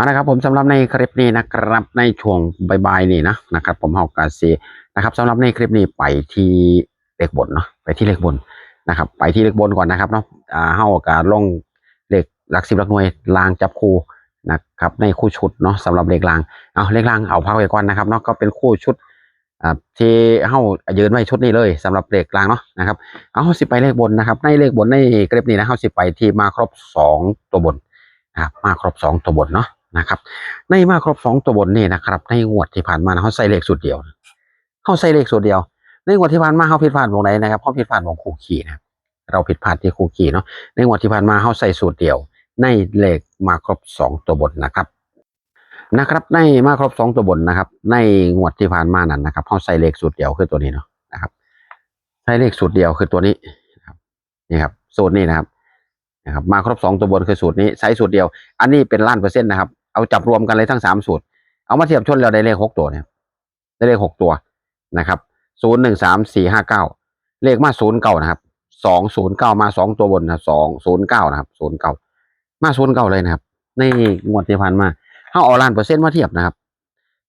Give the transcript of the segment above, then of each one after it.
เอาละครับผมสำหรับในคลิปนี้นะครับในช่วงบ่ายๆนี่นะนะครับ ผมเฮากาซีนะครับสำหรับในคลิปนี้ไปที่เลขบนเนาะไปที่เลขบนนะครับ ไปที่เลขบนก่อนนะครับเนาะอ่าเฮาการลงเลขหลักสิบหลักหน่วยลางจับคู่นะครับในคู่ชุดเนาะสำหรับเลขลางเอาเลขลางเอาพักไว้ก่อนนะครับเนาะก็เป็นคู่ชุดอ่าที่เฮายืนไว้ชุดนี้เลยสำหรับเลขลางเนาะนะครับเอาสิไปเลขบนนะครับ ในเลขบนในคลิปนี้นะเฮาสิไปที่มาครบสองตัวบนนะครับมาครบสองตัวบนเนาะ นะครับ ในมาครบสองตัวบนนี่นะครับในงวดที่ผ่านมาเขาใส่เลขสูตรเดียวเขาใส่เลขสูตรเดียว ในงวดที่ผ่านมาเขาผิดพลาดวงไหนนะครับเขาผิดพลาดวงคู่ขี่นะเราผิดพลาดที่คู่ขี่เนาะในงวดที่ผ่านมาเขาใส่สูตรเดียว ในเลขมาครบสองตัวบนนะครับนะครับในมาครบสองตัวบนนะครับ ในงวดที่ผ่านมานั้นนะครับเขาใส่เลขสูตรเดียวคือตัวนี้เนาะนะครับใช้เลขสูตรเดียวคือตัวนี้นะครับนี่ครับสูตรนี้นะครับนะครับ มาครบสองตัวบนคือสูตรนี้ใช้สูตรเดียว อันนี้เป็นล้านเปอร์เซ็นต์นะครับ เอาจับรวมกันเลยทั้งสามสูตร เอามาเทียบชนแล้วได้เลขหกตัวเนี่ยได้เลขหกตัวนะครับศูนย์หนึ่งสามสี่ห้าเก้าเลขมาศูนย์เก้านะครับสองศูนย์เก้ามาสองตัวบนนะสองศูนย์เก้านะครับศูนย์เก้ามาศูนย์เก้าเลยนะครับในงวดที่ผ่านมาเขาเอาล้านเปอร์เซ็นต์มาเทียบนะครับ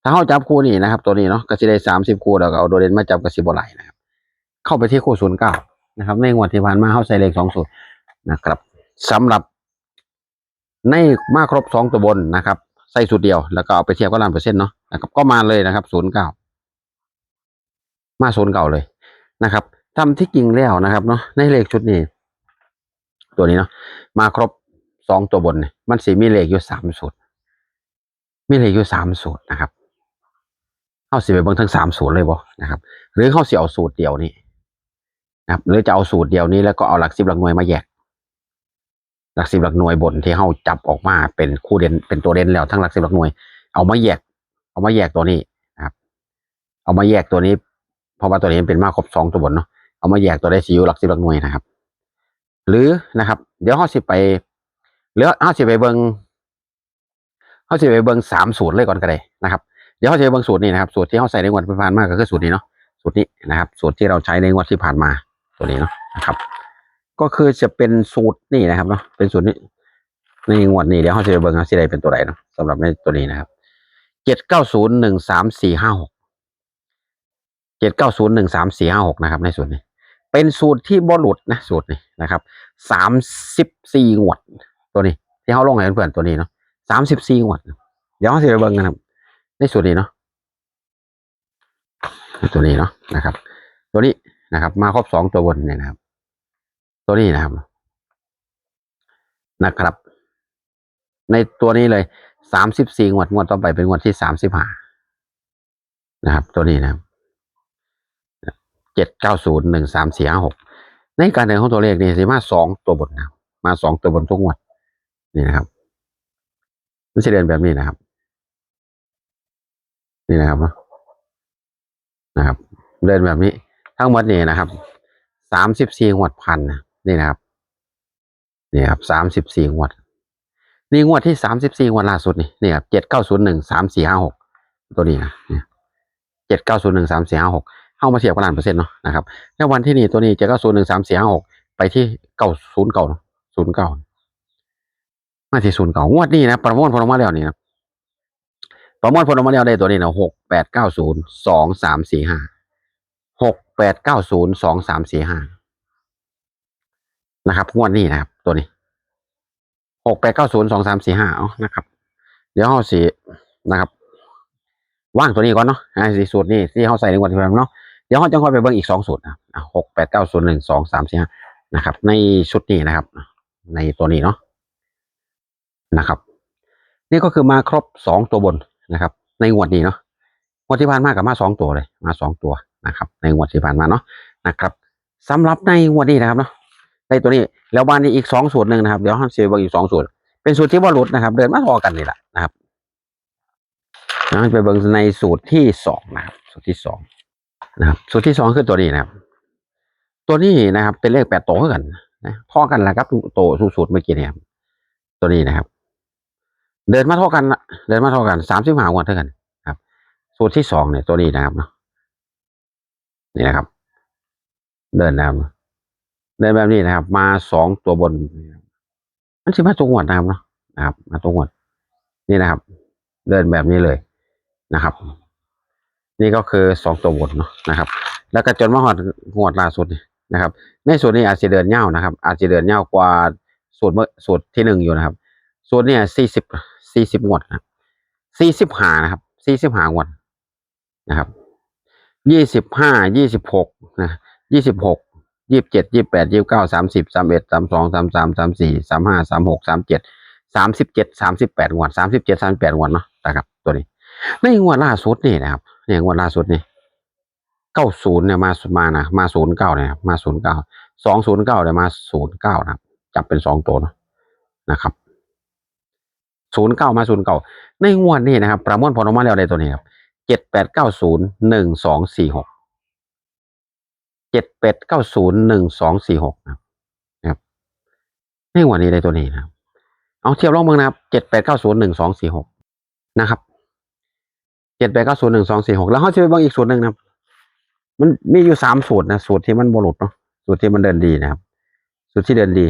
ถ้าเขาจับคู่นี่นะครับ ตัวนี้เนาะก็จะได้สามสิบคู่แล้วก็เอาโดเรนมาจับกับสิบไหลนะครับ เข้าไปที่คู่ศูนย์เก้านะครับ ในงวดที่ผ่านมาเขาใส่เลขสองสูตรนะครับสำหรับ ในมาครบสองตัวบนนะครับใส่สูตรเดียวแล้วก็เอาไปเทียบกับล้านเปอร์เซ็นต์เนาะนะครับก็มาเลยนะครับศูนย์เก้ามาศูนย์เก้าเลยนะครับทำที่จริงแล้วนะครับเนาะในเลขชุดนี้ ตัวนี้เนาะมาครบสองตัวบนเนี่ยมันสีมีเลขอยู่สามสูตร มีเลขอยู่สามสูตรนะครับเข้าสิไปเบิ่งทั้งสามสูตรเลยบ่นะครับ หรือเข้าสิเอาสูตรเดียวนี้นะครับหรือจะเอาสูตรเดียวนี้แล้วก็เอาหลักสิบหลักหน่วยมาแยก หลักสิบหลักหน่วยบนที่เขาจับออกมาเป็นคู่เด่นเป็นตัวเด่นแล้วทั้งหลักสิบหลักหน่วย เอามาแยก เอามาแยกตัวนี้นะครับ เอามาแยกตัวนี้ เพราะว่าตัวนี้เป็นมากครบสองตัวบนเนาะเอามาแยกตัวได้ซีอิ๊วหลักสิบหลักหน่วยนะครับ หรือนะครับ เดี๋ยวเขาสิไปหรือเขาสิไปเบิงเขาสิไปเบิงสามสูตรเลยก่อนก็ได้นะครับเดี๋ยวเขาจะไปเบิงสูตรนี้นะครับสูตรที่เขาใส่ในงวดที่ผ่านมาก็คือสูตรนี้เนาะสูตรนี้นะครับ สูตรที่เราใช้ในงวดที่ผ่านมาตัวนี้เนาะนะครับ ก็คือจะเป็นสูตรนี่นะครับเนาะเป็นสูตรนี้ในงวดนี้เดี๋ยวเขาจะไปเบิ่งว่าสิได้เป็นตัวไหนเนาะสำหรับในตัวนี้นะครับเจ็ดเก้าศูนย์หนึ่งสามสี่ห้าหกเจ็ดเก้าศูนย์หนึ่งสามสี่ห้าหกนะครับ ในสูตรนี้ เป็นสูตรที่บหลุดนะสูตรนี้นะครับสามสิบสี่งวดตัวนี้ ที่เขาลงให้เพื่อนๆตัวนี้เนาะสามสิบสี่งวด เดี๋ยวเขาจะไปเบิ่งกันครับ ในสูตรนี้เนาะตัวนี้เนาะนะครับ ตัวนี้นะครับ มาครบสองตัวบนเนี่ยนะครับ ตัวนี้นะครับ นะครับ ในตัวนี้เลยสามสิบสี่งวดงวดต่อไปเป็นงวดที่สามสิบห้านะครับ ตัวนี้นะครับเจ็ดเก้าศูนย์หนึ่งสามสี่ห้าหกในการเดินของตัวเลขนี่สิมาสองตัวบนนะมาสองตัวบนทุกงวด นี่นะครับมันจะเดินแบบนี้นะครับ นี่นะครับนะนะครับ เดินแบบนี้ ทั้งหมดนี่นะครับสามสิบสี่งวดพันนะ นี่นะครับนี่ครับสามสิบสี่งวด นี่งวดที่สามสิบสี่งวดล่าสุดนี่นี่ครับเจ็ดเก้าศูนย์หนึ่งสามสี่ห้าหกตัวนี้นะเจ็ดเก้าศูนย์หนึ่งสามสี่ห้าหกเข้ามาเทียบกันล้านเปอร์เซ็นต์เนาะนะครับแล้ววันที่นี่ตัวนี้เจ็ดเก้าศูนย์หนึ่งสามสี่ห้าหกไปที่เก้าศูนย์เก้าศูนย์เก้ามาที่ศูนย์เก้างวดนี้นะประมวลผลออกมาแล้วนี่นะประมวลผลออกมาแล้วได้ตัวนี้นะหกแปดเก้าศูนย์สองสามสี่ห้าหกแปดเก้าศูนย์สองสามสี่ห้า นะครับงวดนี้นะครับ ตัวนี้หกแปดเก้าศูนย์สองสามสี่ห้าเอานะครับ เดี๋ยวเขาสีนะครับ ว่างตัวนี้ก่อนเนาะอ่าสีสูตรนี้ที่เขาใส่ในงวดที่แล้วเนาะเดี๋ยวเขาจะค่อยไปเบิ่งอีกสองสูตรนะหกแปดเก้าศูนย์หนึ่งสองสามสี่ห้านะครับ ในชุดนี้นะครับ ในตัวนี้เนาะนะครับ นี่ก็คือมาครบสองตัวบนนะครับ ในงวดนี้เนาะงวดที่ผ่านมากับมาสองตัวเลย มาสองตัวนะครับ ในงวดที่ผ่านมาเนาะนะครับสำหรับในงวดนี้นะครับเนาะ ในตัวนี้แล้วบ้านนี้อีกสองสูตรหนึ่งนะครับเดี๋ยวห้เสียบอีกสองสูตรเป็นสูตรที่ว่าหลุดนะครับ เดินมาทอกันนี่แหละนะครับนะไปเบิ่งในสูตรที่สองนะครับ สูตรที่สองนะครับ สูตรที่สองคือตัวนี้นะครับ ตัวนี้นะครับ เป็นเลขแปดโตวกันนะท่อกันแหละครับโตสูตรเมื่อกี้เนี่ยครับตัวนี้นะครับ เดินมาท่อกันละเดินมาท่อกันสามสิบห้าวันเท่ากันครับ สูตรที่สองเนี่ยตัวนี้นะครับนี่นะครับ เดินนะครับ เดินแบบนี้นะครับ มาสองตัวบนมันสิมาตัวงวดนะครับเนาะนะครับ มาตัวงวดนี่นะครับ เดินแบบนี้เลยนะครับ นี่ก็คือสองตัวบนเนาะนะครับ แล้วก็จนมาหอดงวดล่าสุดนะครับ ในส่วนนี้อาจจะเดินเง่านะครับ อาจจะเดินเง่ากว่าสูตรเมื่อสูตรที่หนึ่งอยู่นะครับส่วนเนี่ยสี่สิบสี่สิบงวดนะสี่สิบหานะครับสี่สิบหางวดนะครับยี่สิบห้ายี่สิบหกนะยี่สิบหก ยี่สิบเจ็ดยี่สิบแปดยี่สิบเก้าสามสิบสามเอ็ดสามสองสามสามสามสี่สามห้าสามหกสามเจ็ดสามสิบเจ็ดสามสิบแปดงวดสามสิบเจ็ดสามสิบแปดงวดเนาะนะครับ ตัวนี้ ในงวดล่าสุดนี่นะครับเนี่ยงวดล่าสุดนี่เก้าศูนย์เนี่ยมามานะมาศูนย์เก้าเนี่ยมาศูนย์เก้าสองศูนย์เก้าเนี่ยมาศูนย์เก้านะครับจับเป็นสองตัวนะนะครับศูนย์เก้ามาศูนย์เก้าในงวดนี้นะครับ ประมวลผลออกมาแล้วในตัวนี้ครับเจ็ดแปดเก้าศูนย์หนึ่งสองสี่หก เจ็ดแปดเก้าศูนย์หนึ่งสองสี่หกนะครับในงวดนี้ในตัวนี้นะเอาเทียบลองเมืองนะครับเจ็ดแปดเก้าศูนย์หนึ่งสองสี่หกนะครับเจ็ดแปดเก้าศูนย์หนึ่งสองสี่หกแล้วเขาจะไปเบางอีกสูตรหนึ่งนะมันมีอยู่สามสูตรนะสูตรที่มันบรุษเนาะสูตรที่มันเดินดีนะครับ สูตรที่เดินดี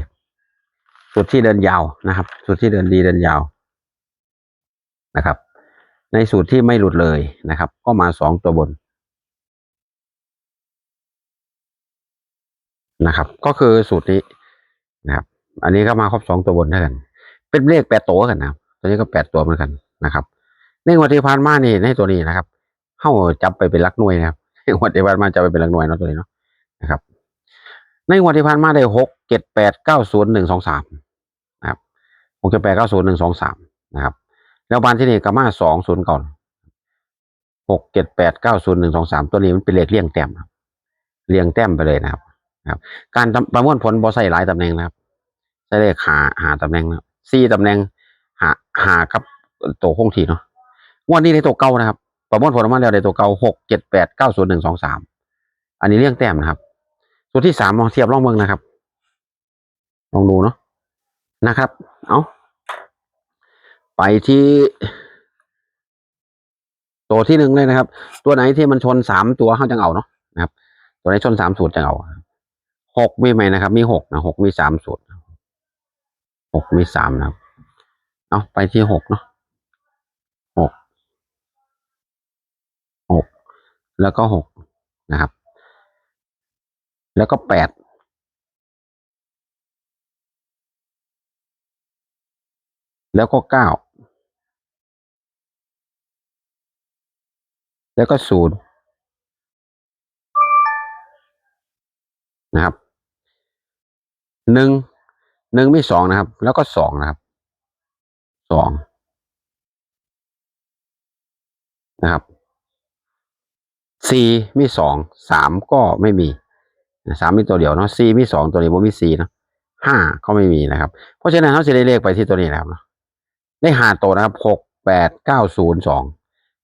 สูตรที่เดินยาวนะครับ สูตรที่เดินดีเดินยาวนะครับ ในสูตรที่ไม่หลุดเลยนะครับ ก็มาสองตัวบน นะครับ ก็คือสูตรนี้นะครับ อันนี้ก็มาครบสองตัวบนเท่ากัน เป็นเลขแปดตัวกันนะครับตัวนี้ก็แปดตัวเหมือนกันนะครับ ในงวดที่ผ่านมานี่ในตัวนี้นะครับเข้าจับไปเป็นลักหน่วยนะครับในงวดที่ผ่านมาจะไปเป็นลักหน่วยเนาะตัวนี้เนาะนะครับ ในงวดที่ผ่านมาได้หกเจ็ดแปดเก้าศูนย์หนึ่งสองสามนะครับหกเจ็ดแปดเก้าศูนย์หนึ่งสองสามนะครับ แล้วบานที่นี่ก็มาสองศูนย์ก่อนหกเจ็ดแปดเก้าศูนย์หนึ่งสองสามตัวนี้มันเป็นเลขเลี่ยงแต้มครับเลี่ยงแต้มไปเลยนะครับ ครับ การประมวลผลบอใส่หลายตำแหน่งนะครับใช้เลขหาหาตำแหน่งนะครับสี่ตำแหน่งหาหากับตัวคงทีเนาะงวดนี้ในตัวเก่านะครับ ประมวลผลออกมาแล้วในตัวเก่าหกเจ็ดแปดเก้าศูนย์หนึ่งสองสามอันนี้เรียงแต้มนะครับส่วนที่สามลองเทียบลองเมืองนะครับ ลองดูเนาะนะครับ เอาไปที่ตัวที่หนึ่งเลยนะครับ ตัวไหนที่มันชนสามตัวเขาจังเอาเนาะนะครับ ตัวไหนชนสามสูตรจังเอา หกมีไหมนะครับ มีหกนะหกมีสามสูตรหกมีสามนะครับ เอาไปที่หกเนาะหกหกแล้วก็หกนะครับ แล้วก็แปดแล้วก็เก้าแล้วก็ศูนย์นะครับ หนึ่งหนึ่งมีสองนะครับ แล้วก็สองนะครับสองนะครับสี่มีสองสามก็ไม่มีสามมีตัวเดียวเนาะสี่มีสองตัวนี้บ่มีสี่เนาะห้าก็ไม่มีนะครับ เพราะฉะนั้นเขาจะได้เลขไปที่ตัวนี้นะครับเนะได้หาตัวนะครับหกแปดเก้าศูนย์สอง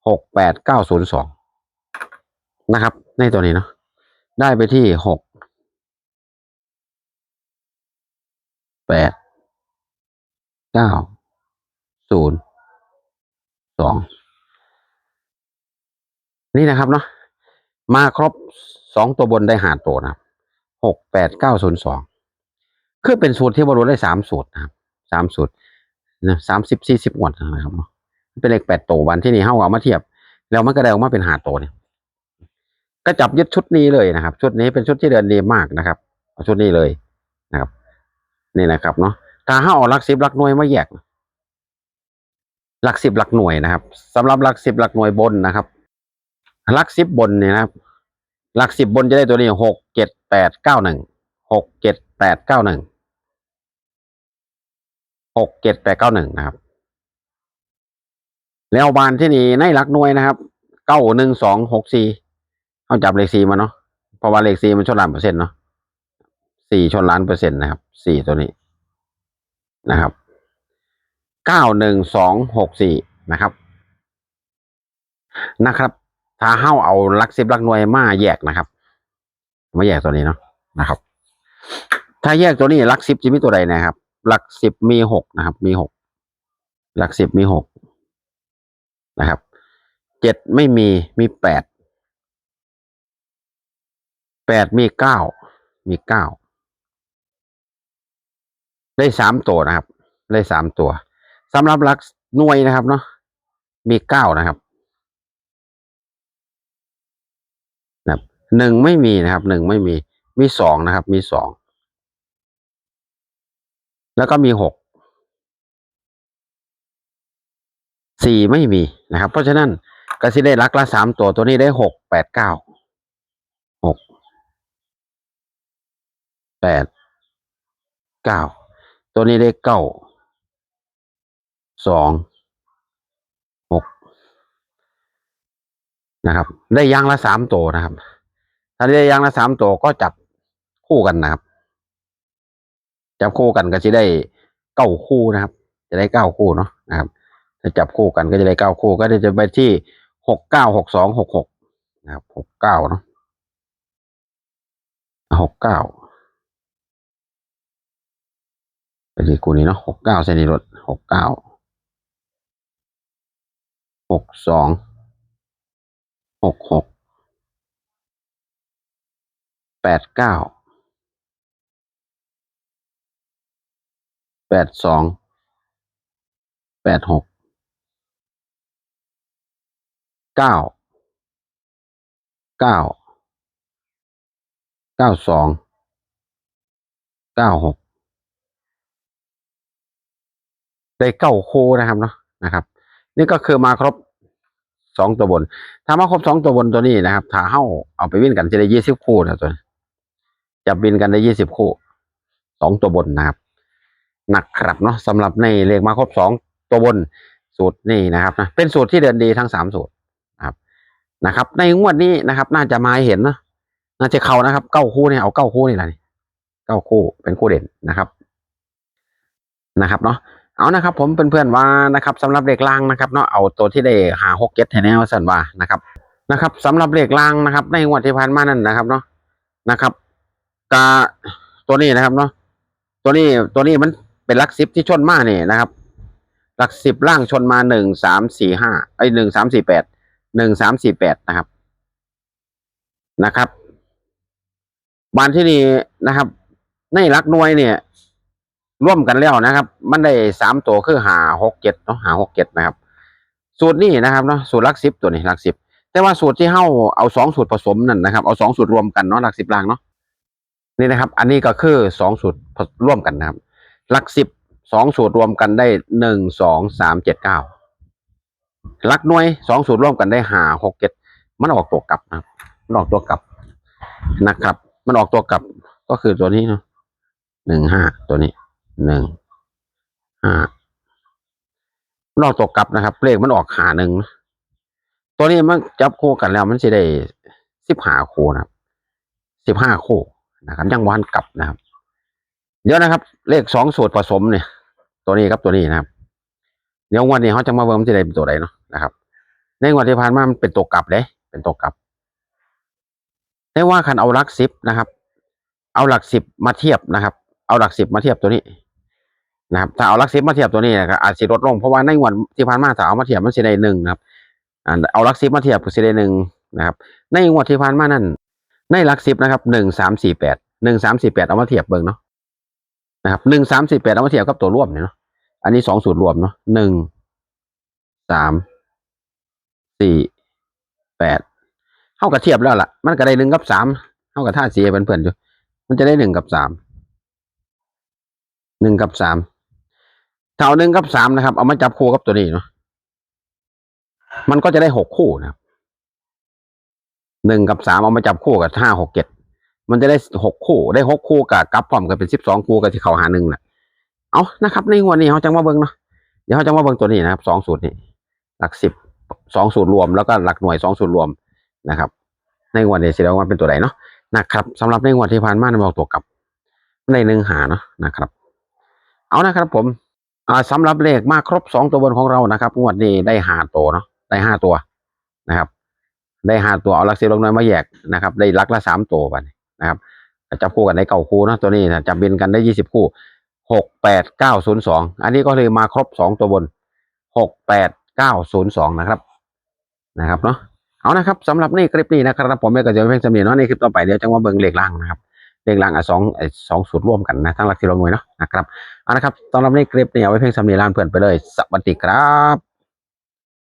หกแปดเก้าศูนย์สองนะครับ ในตัวนี้เนาะได้ไปที่หก แปดเก้าศูนย์สองนี่นะครับเนาะมาครบสองตัวบนได้หาตัวนะครับหกแปดเก้าศูนย์สองคือเป็นสูตรที่บรรลุได้สามสูตรนะครับสามสูตรนะสามสิบสี่สิบวันนะครับเนาะเป็นเลขแปดตัววันที่นี่เฮาเอามาเทียบ แล้วมันก็ได้ออกมาเป็นหาตัวเนี่ยก็จับยึดชุดนี้เลยนะครับ ชุดนี้เป็นชุดที่เดินดีมากนะครับเอาชุดนี้เลยนะครับ นี่นะครับเนาะถ้าเฮาเอาหลักสิบหลักหน่วยมาแยก หลักสิบหลักหน่วยนะครับสำหรับหลักสิบหลักหน่วยบนนะครับ หลักสิบบนเนี่ยนะครับ หลักสิบบนจะได้ตัวนี้หกเจ็ดแปดเก้าหนึ่งหกเจ็ดแปดเก้าหนึ่งหกเจ็ดแปดเก้าหนึ่งนะครับ แล้วบานที่นี่ในหลักหน่วยนะครับเก้าหนึ่งสองหกสี่เขาจับเลขสี่มาเนาะเพราะว่าเลขสี่มันชนล้านเปอร์เซ็นต์เนาะ สี่ชนล้านเปอร์เซ็นต์นะครับสี่ตัวนี้นะครับเก้าหนึ่งสองหกสี่นะครับ นะครับ ถ้าเฮ้าเอาลักสิบลักหน่วยมาแยกนะครับมาแยกตัวนี้เนาะนะครับ ถ้าแยกตัวนี้ลักสิบจะมีตัวใดนะครับหลักสิบมีหกนะครับ มีหกหลักสิบมีหกนะครับเจ็ดไม่มีมีแปดแปดมีเก้ามีเก้า ได้สามตัวนะครับ ได้สามตัวสำหรับหลักหน่วยนะครับเนาะมีเก้านะครับนะครับหนึ่งไม่มีนะครับหนึ่งไม่มีมีสองนะครับ มีสองแล้วก็มีหกสี่ไม่มีนะครับ เพราะฉะนั้นกสิได้ลักละสามตัวตัวนี้ได้หกแปดเก้าหกแปดเก้า ตัวนี้ได้เก้าสองหกนะครับ ได้ยางละสามตัวนะครับ ถ้าได้ยางละสามตัวก็จับคู่กันนะครับ จับคู่กันก็จะได้เก้าคู่นะครับ จะได้เก้าคู่เนาะนะครับ ถ้าจับคู่กันก็จะได้เก้าคู่ ก็จะไปที่หกเก้าหกสองหกหกนะครับหกเก้าเนาะหกเก้า ไปที่คู่นี้เนาะหกเก้าเซนิรถหกเก้าหกสองหกหกแปดเก้าแปดสองแปดหกเก้าเก้าเก้าสองเก้าหก ได้เก้าคู่นะครับเนาะนะครับ นี่ก็คือมาครบสองตัวบน ถ้ามาครบสองตัวบนตัวนี้นะครับ ถ้าเฮ้าเอาไปวิ่งกันจะได้ยี่สิบคู่นะตัวจะบินกันได้ยี่สิบคู่สองตัวบนนะครับหนักครับเนาะสำหรับในเลขมาครบสองตัวบนสูตรนี่นะครับนะเป็นสูตรที่เดินดีทั้งสามสูตรนะครับนะครับ ในงวดนี้นะครับ น่าจะมาหเห็นนะน่าจะเข้านะครับเก้าคู่เนี่ยเอาเก้าคู่นี่แหละเก้าคู่เป็นคู่เด่นนะครับนะครับเนาะ เอานะครับผมเพื่อนๆว่านะครับสำหรับเลขล่างนะครับเนาะเอาตัวที่ได้หาหกเก็ตแน่ว่าสันว่านะครับนะครับสำหรับเลขล่างนะครับ ในงวดที่ผ่านมานั่นนะครับเนาะนะครับกาตัวนี้นะครับเนาะตัวนี้ตัวนี้มันเป็นลักสิบที่ชนมาเนี่ยนะครับลักสิบล่างชนมาหนึ่งสามสี่ห้าไอหนึ่งสามสี่แปดหนึ่งสามสี่แปดนะครับนะครับบานที่นี่นะครับ ในลักหน่วยเนี่ย ร่วมกันแล้วนะครับ มันได้สามตัวคือหาหกเจ็ดเนาะหาหกเจ็ดนะครับ สูตรนี้นะครับเนาะสูตรลักสิบตัวนี้ลักสิบแต่ว่าสูตรที่เฮ้าเอาสองสูตรผสมนั่นนะครับเอาสองสูตรรวมกันเนาะหลักสิบลางเนาะนี่นะครับ อันนี้ก็คือสองสูตรร่วมกันนะครับหลักสิบสองสูตรรวมกันได้หนึ่งสองสามเจ็ดเก้าลักหน่วยสองสูตรร่วมกันได้หาหกเจ็ดมันออกตัวกลับนะครับมันออกตัวกลับนะครับ มันออกตัวกลับก็คือตัวนี้เนาะหนึ่งห้าตัวนี้ หนึ่งห้ามันออกตัวกลับนะครับ เลขมันออกหาหนึ่งตัวนี้มันจับคู่กันแล้วมันจะได้สิบห้าคู่นะครับสิบห้าคู่นะครับยังวันกลับนะครับ เดี๋ยวนะครับ เลขสองสูตรผสมเนี่ย ตัวนี้ครับตัวนี้นะครับ เดี๋ยววันนี้เขาจะมาเบิ่งมันจะได้เป็นตัวใดเนาะนะครับ ในวันที่ผ่านมามันเป็นตัวกลับเลยเป็นตัวกลับได้ว่าคันเอาหลักสิบนะครับ เอาหลักสิบมาเทียบนะครับ เอาหลักสิบมาเทียบตัวนี้ นะครับถ้าเอาลักสิบมาเทียบตัวนี้นะครับอาจจะลดลงเพราะว่าในวันที่ผ่านมาถ้าเอามาเทียบมันสิได้หนึ่งนะครับเอาลักสิบมาเทียบก็สิได้หนึ่งนะครับ ในงวดที่ผ่านมานั่นในลักสิบนะครับหนึ่งสามสี่แปดหนึ่งสามสี่แปดเอามาเทียบเบิ่งเนาะนะครับหนึ่งสามสี่แปดเอามาเทียบกับตัวร่วมเนี่ยเนาะอันนี้สองสูตรรวมเนาะหนึ่งสามสี่แปดเท่ากับเทียบแล้วล่ะ มันก็ได้หนึ่งกับสามเท่ากับท่าเสีเป็นเพื่อนๆอยู่มันจะได้หนึ่งกับสามหนึ่งกับสาม ถ้าเอาหนึ่งกับสามนะครับ เอามาจับคู่กับตัวนี้เนาะมันก็จะได้หกคู่นะครับหนึ่งกับสามเอามาจับคู่กับห้าหกเจ็ดมันจะได้หกคู่ได้หกคู่กับกับพร้อมกันเป็นสิบสองคู่กับที่เขาหาหนึ่งแหละเอานะครับ ในงวดนี้เขาจังมาเบิ้งเนาะเดี๋ยวเขาจังมาเบิ้งตัวนี้นะครับสองสูตรนี้ หลักสิบสองสูตรรวมแล้วก็หลักหน่วยสองสูตรรวมนะครับ ในงวดนี้แสดงว่าเป็นตัวไหนเนาะนะครับสำหรับในงวดที่ผ่านมาในบอกตัวกลับในหนึ่งหาเนาะนะครับ เอานะครับผม อ่าสำหรับเลขมาครบสองตัวบนของเรานะครับงวดนี้ได้ห้าตัวเนาะได้ห้าตัวนะครับ ได้ห้าตัวเอาลักสิบลงน้อยมาแยกนะครับ ได้ลักละสามตัวไปนะครับจับคู่กันได้เก้าคู่นะตัวนี้นะจับบินกันได้ยี่สิบคู่หกแปดเก้าศูนย์สองอันนี้ก็เลยมาครบสองตัวบนหกแปดเก้าศูนย์สองนะครับนะครับเนาะเอานะครับสำหรับในคลิปนี้นะครับผมเองก็จะเพียงสำเนียงเนาะในคลิปต่อไปเดี๋ยวจะมาเบิ่งเลขล่างนะครับ เลขหลังอะสองสองสูตรร่วมกันนะทั้งหลักที่เราหน่วยเนาะนะครับเอาละครับตอนรับในคลิปเนี่ยไว้เพียงสำเนียงลานเพื่อนไปเลยสวัสดีครับ